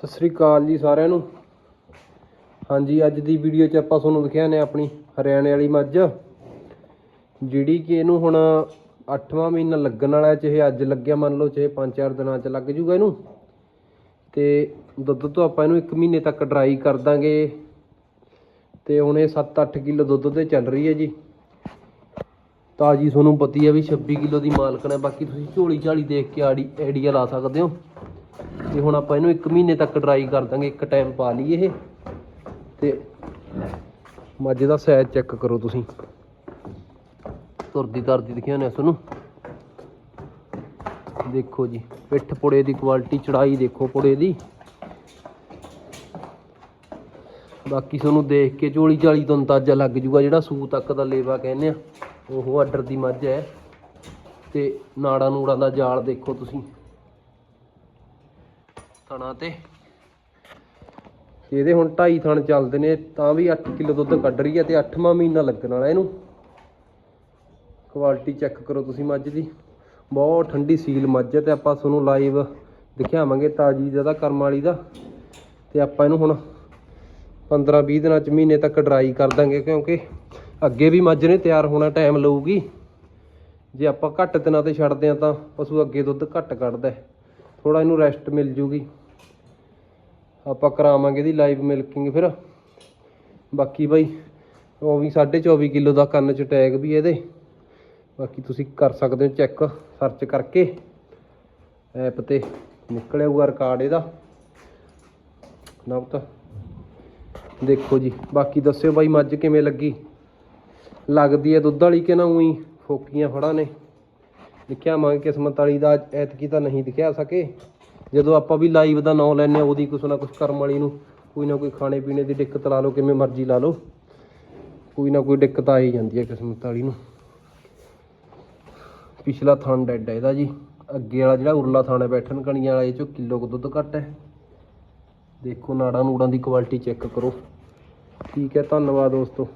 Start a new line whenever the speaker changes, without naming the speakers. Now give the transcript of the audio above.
ਸਤਿ ਸ੍ਰੀ ਅਕਾਲ ਜੀ ਸਾਰਿਆਂ ਨੂੰ। ਹਾਂਜੀ, ਅੱਜ ਦੀ ਵੀਡੀਓ 'ਚ ਆਪਾਂ ਤੁਹਾਨੂੰ ਦਿਖਿਆ ਨੇ ਆਪਣੀ ਹਰਿਆਣੇ ਵਾਲੀ ਮੱਝ, ਜਿਹੜੀ ਕਿ ਇਹਨੂੰ ਹੁਣ 8ਵਾਂ ਮਹੀਨਾ ਲੱਗਣ ਵਾਲਾ ਚਾਹੇ ਅੱਜ ਲੱਗਿਆ, ਮੰਨ ਲਓ ਚਾਹੇ 5-4 ਦਿਨਾਂ 'ਚ ਲੱਗ ਜੂਗਾ ਇਹਨੂੰ। ਤੇ ਦੁੱਧ ਤੋਂ ਆਪਾਂ ਇਹਨੂੰ 1 ਮਹੀਨੇ ਤੱਕ ਡਰਾਈ ਕਰ ਦਾਂਗੇ। ਤੇ ਹੁਣ ਇਹ 7-8 ਕਿਲੋ ਦੁੱਧ ਤੇ ਚੱਲ ਰਹੀ ਹੈ ਜੀ। ਤਾਜੀ ਤੁਹਾਨੂੰ ਪਤੀ ਹੈ ਵੀ 26 ਕਿਲੋ ਦੀ ਮਾਲਕਣ ਹੈ। ਬਾਕੀ ਤੁਸੀਂ ਝੋਲੀ ਝਾਲੀ ਦੇਖ ਕੇ ਆੜੀ ਆਈਡੀਆ ਲਾ ਸਕਦੇ ਹੋ। ਤੇ ਹੁਣ ਆਪਾਂ ਇਹਨੂੰ 1 ਮਹੀਨੇ ਤੱਕ ਡਰਾਈ ਕਰ ਦਾਂਗੇ, ਇੱਕ ਟਾਈਮ ਪਾ ਲਈ ਇਹ। ਤੇ ਮੱਝ ਦਾ ਸਾਈਜ਼ ਚੈੱਕ ਕਰੋ ਤੁਸੀਂ। ਤੁਰਦੀ ਤਰਦੀ ਦਿਖਿਆ ਨੇ ਤੁਹਾਨੂੰ? ਦੇਖੋ ਜੀ, ਪਿੱਠ ਪੁੜੇ ਦੀ ਕੁਆਲਿਟੀ ਚੜਾਈ ਦੇਖੋ ਪੁੜੇ ਦੀ। ਬਾਕੀ ਤੁਹਾਨੂੰ ਦੇਖ ਕੇ ਝੋਲੀ ਚਾਲੀ ਤੋਂ ਅੰਦਾਜ਼ਾ ਲੱਗ ਜੂਗਾ ਜਿਹੜਾ ਸੂ ਤੱਕ ਦਾ ਲੇਵਾ ਕਹਿੰਦੇ ਆ। ਉਹ ਆਰਡਰ ਦੀ ਮੱਝ ਹੈ। ਤੇ ਨਾੜਾ ਨੂੜਾਂ ਦਾ ਜਾਲ ਦੇਖੋ ਤੁਸੀਂ। ਥਣਾ ਤੇ। ਇਹਦੇ ਹੁਣ ਢਾਈ ਥਣ ਚੱਲਦੇ ਨੇ, ਤਾਂ ਵੀ 8 ਕਿਲੋ ਦੁੱਧ ਕੱਢ ਰਹੀ ਹੈ ਤੇ 8ਵਾਂ ਮਹੀਨਾ ਲੱਗਣ ਵਾਲਾ ਇਹਨੂੰ। ਕੁਆਲਿਟੀ ਚੈੱਕ ਕਰੋ ਤੁਸੀਂ ਮੱਝ ਦੀ। ਬਹੁਤ ਠੰਡੀ ਸੀਲ ਮੱਝ ਹੈ ਤੇ ਆਪਾਂ ਤੁਹਾਨੂੰ ਲਾਈਵ ਦਿਖਾਵਾਂਗੇ ਤਾਜੀ ਜਿਹਦਾ ਕਰਮ ਵਾਲੀ ਦਾ। ਤੇ ਆਪਾਂ ਇਹਨੂੰ ਹੁਣ 15-20 ਦਿਨਾਂ ਚ ਮਹੀਨੇ ਤੱਕ ਡਰਾਈ ਕਰ ਦਾਂਗੇ ਕਿਉਂਕਿ ਅੱਗੇ ਵੀ ਮੱਝ ਨੇ ਤਿਆਰ ਹੋਣਾ ਟਾਈਮ ਲਊਗੀ। ਜੇ ਆਪਾਂ ਘੱਟ ਦਿਨਾਂ ਤੇ ਛੱਡਦੇ ਆ ਤਾਂ ਪਸ਼ੂ ਅੱਗੇ ਦੁੱਧ ਘੱਟ ਕੱਢਦਾ ਥੋੜਾ ਇਹਨੂੰ ਰੈਸਟ ਮਿਲ ਜੂਗੀ। ਆਪਾਂ ਕਰਾਵਾਂਗੇ ਇਹਦੀ ਲਾਈਵ ਮਿਲਕਿੰਗ ਫਿਰ। ਬਾਕੀ ਬਾਈ, ਉਹ ਵੀ 24.5 ਕਿਲੋ ਦਾ ਕੰਨ ਚ ਟੈਗ ਵੀ ਇਹਦੇ। ਬਾਕੀ ਤੁਸੀਂ ਕਰ ਸਕਦੇ ਹੋ ਚੈੱਕ ਸਰਚ ਕਰਕੇ। ਐਪ ਤੇ ਨਿਕਲਿਆ ਹੋਊਗਾ ਰਿਕਾਰਡ ਇਹਦਾ। ਨਵਤਾ ਦੇਖੋ ਜੀ, ਬਾਕੀ ਦੱਸਿਓ ਬਾਈ ਮੱਝ ਕਿਵੇਂ ਲੱਗੀ? ਲੱਗਦੀ ਹੈ ਦੁੱਧ ਵਾਲੀ ਕਿ ਨਾ ਉਹੀ ਫੋਕੀਆਂ ਫੜਾ ਨੇ? ਲਿਖਿਆ ਮੰਗ ਕਿਸਮਤ ਵਾਲੀ ਦਾ, ਐਤਕੀ ਤਾਂ ਨਹੀਂ ਦਿਖਿਆ ਸਕੇ। ਜਦੋਂ ਆਪਾਂ ਵੀ ਲਾਈਵ ਦਾ ਨਾਂ ਲੈਨੇ ਆ ਉਹਦੀ ਕੁਛ ਨਾ ਕੁਛ ਕਰਮ ਵਾਲੀ ਨੂੰ ਕੋਈ ਨਾ ਕੋਈ ਖਾਣੇ ਪੀਣੇ ਦੀ ਦਿੱਕਤ ਲਾ ਲਓ, ਕਿਵੇਂ ਮਰਜ਼ੀ ਲਾ ਲਓ। ਕੋਈ ਨਾ ਕੋਈ ਦਿੱਕਤ ਆ ਹੀ ਜਾਂਦੀ ਹੈ ਕਿਸਮਤ ਵਾਲੀ ਨੂੰ। ਪਿਛਲਾ ਥਣ ਡੈਡ ਹੈ ਇਹਦਾ ਜੀ। ਅੱਗੇ ਵਾਲਾ ਜਿਹੜਾ ਉਰਲਾ ਥਾਣਾ ਬੈਠਣ ਕਣੀਆਂ ਵਾਲਾ, ਇਹ ਚੋਂ ਕਿਲੋ ਕੁ ਦੁੱਧ ਘੱਟ ਹੈ। ਦੇਖੋ, ਨਾੜਾਂ ਨੂੜਾਂ ਦੀ ਕੁਆਲਿਟੀ ਚੈੱਕ ਕਰੋ। ਠੀਕ ਹੈ, ਧੰਨਵਾਦ ਦੋਸਤੋ।